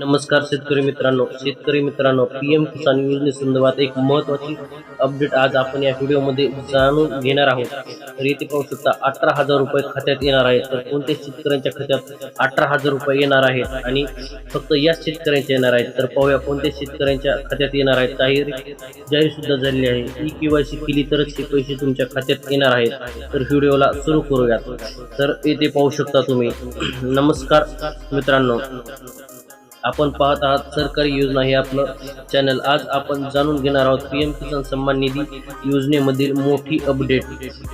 नमस्कार शेतकरी मित्रांनो. शेतकरी मित्रांनो पी एम किसान योजनेसंदर्भात एक महत्त्वाची अपडेट आज आपण या व्हिडिओमध्ये जाणून घेणार आहोत. तर येथे पाहू शकता अठरा हजार रुपये खात्यात येणार आहेत. तर कोणत्या शेतकऱ्यांच्या खात्यात अठरा हजार रुपये येणार आहेत? आणि फक्त याच शेतकऱ्यांच्या येणार आहेत. तर पाहूया कोणत्या शेतकऱ्यांच्या खात्यात येणार आहेत. जाहीर जाहीर सुद्धा झालेली आहे. ई केवायसी केली तरच हे पैसे तुमच्या खात्यात येणार आहेत. तर व्हिडिओला सुरू करूयात. तर येथे पाहू शकता तुम्ही. नमस्कार मित्रांनो. आपण पाहत आहात सरकारी योजना हे आपलं चॅनल आज आपण जाणून घेणार आहोत पी एम किसान सन्मान निधी योजनेमधील मोठी अपडेट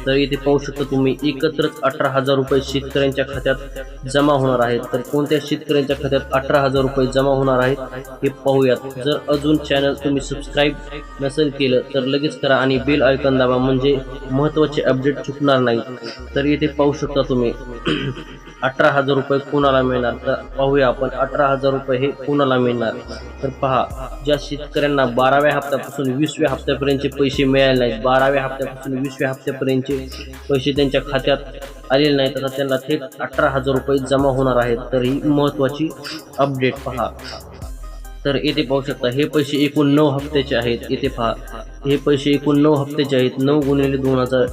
तर इथे पाहू शकता तुम्ही एकत्रच अठरा हजार रुपये शेतकऱ्यांच्या खात्यात जमा होणार आहेत. तर कोणत्या शेतकऱ्यांच्या खात्यात अठरा हजार रुपये जमा होणार आहेत हे पाहूयात. जर अजून चॅनल तुम्ही सबस्क्राईब नसेल केलं तर लगेच करा आणि बेल आयकॉन दाबा. म्हणजे महत्त्वाचे अपडेट चुकणार नाही तर इथे पाहू शकता तुम्ही अठरा हजार रुपये कोणाला मिळणार? तर पाहूया आपण. अठरा हजार रुपये हे कोणाला मिळणार? तर पहा ज्या शेतकऱ्यांना बाराव्या हप्त्यापासून वीसव्या हप्त्यापर्यंतचे पैसे मिळाले नाहीत बाराव्या हप्त्यापासून वीसव्या हप्त्यापर्यंतचे पैसे त्यांच्या खात्यात आलेले नाहीत आता त्यांना थेट अठरा हजार रुपये जमा होणार आहेत. तर ही महत्त्वाची अपडेट पहा. तर येथे पाहू शकता हे पैसे एकूण नऊ हप्त्याचे आहेत. येथे पहा हे पैसे एकूण नऊ हप्त्याचे आहेत. नऊ गुणिले दोन हजार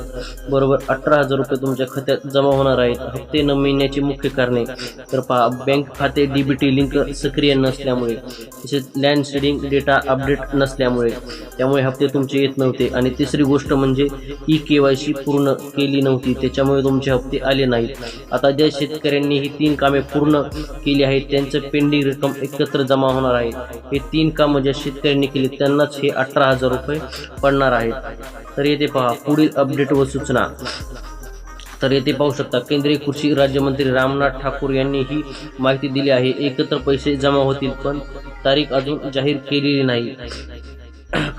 बरोबर अठरा हजार रुपये तुमच्या खात्यात जमा होणार आहेत. हप्ते न मिळण्याची मुख्य कारणे. तर पहा बँक खाते डीबीटी लिंक सक्रिय नसल्यामुळे तसेच लँड शेडिंग डेटा अपडेट नसल्यामुळे त्यामुळे हप्ते तुमचे येत नव्हते. आणि तिसरी गोष्ट म्हणजे ई के वाय सी पूर्ण केली नव्हती. त्याच्यामुळे तुमचे हप्ते आले नाहीत. आता ज्या शेतकऱ्यांनी ही तीन कामे पूर्ण केली आहेत त्यांचं पेंडिंग रक्कम एकत्र जमा होणार आहे. हे तीन कामं ज्या शेतकऱ्यांनी केली त्यांनाच हे अठरा हजार रुपये पडणार आहेत. तर येथे पहा पुढील अपडेट व सूचना. तर येथे पाहू शकता केंद्रीय कृषी राज्यमंत्री रामनाथ ठाकूर यांनी ही माहिती दिली आहे. एकत्र पैसे जमा होतील पण तारीख अजून जाहीर केलेली नाही.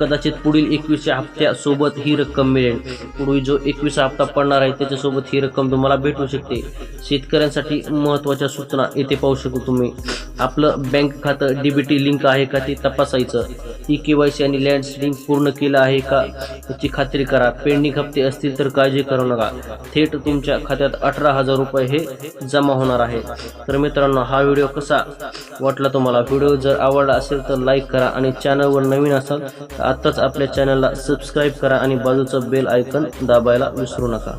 कदाचित पुढील एकवीसच्या हप्त्यासोबत ही रक्कम मिळेल. पुढील जो एकवीस हप्ता पडणार आहे त्याच्यासोबत ही रक्कम तुम्हाला भेटू शकते. शेतकऱ्यांसाठी महत्त्वाच्या सूचना येथे पाहू शकू तुम्ही. आपलं बँक खातं डीबीटी लिंक आहे का ते तपासायचं. ई के वाय सी आणि लँड पूर्ण केलं आहे का याची खात्री करा. पेंडिंग हप्ते असतील तर काळजी करू नका. थेट तुमच्या खात्यात अठरा हजार रुपये हे जमा होणार आहे. तर मित्रांनो हा व्हिडिओ कसा वाटला तुम्हाला? व्हिडिओ जर आवडला असेल तर लाईक करा आणि चॅनलवर नवीन असाल तर आत्ताच आपल्या चॅनलला सबस्क्राईब करा आणि बाजूचं बेल आयकन दाबायला विसरू नका.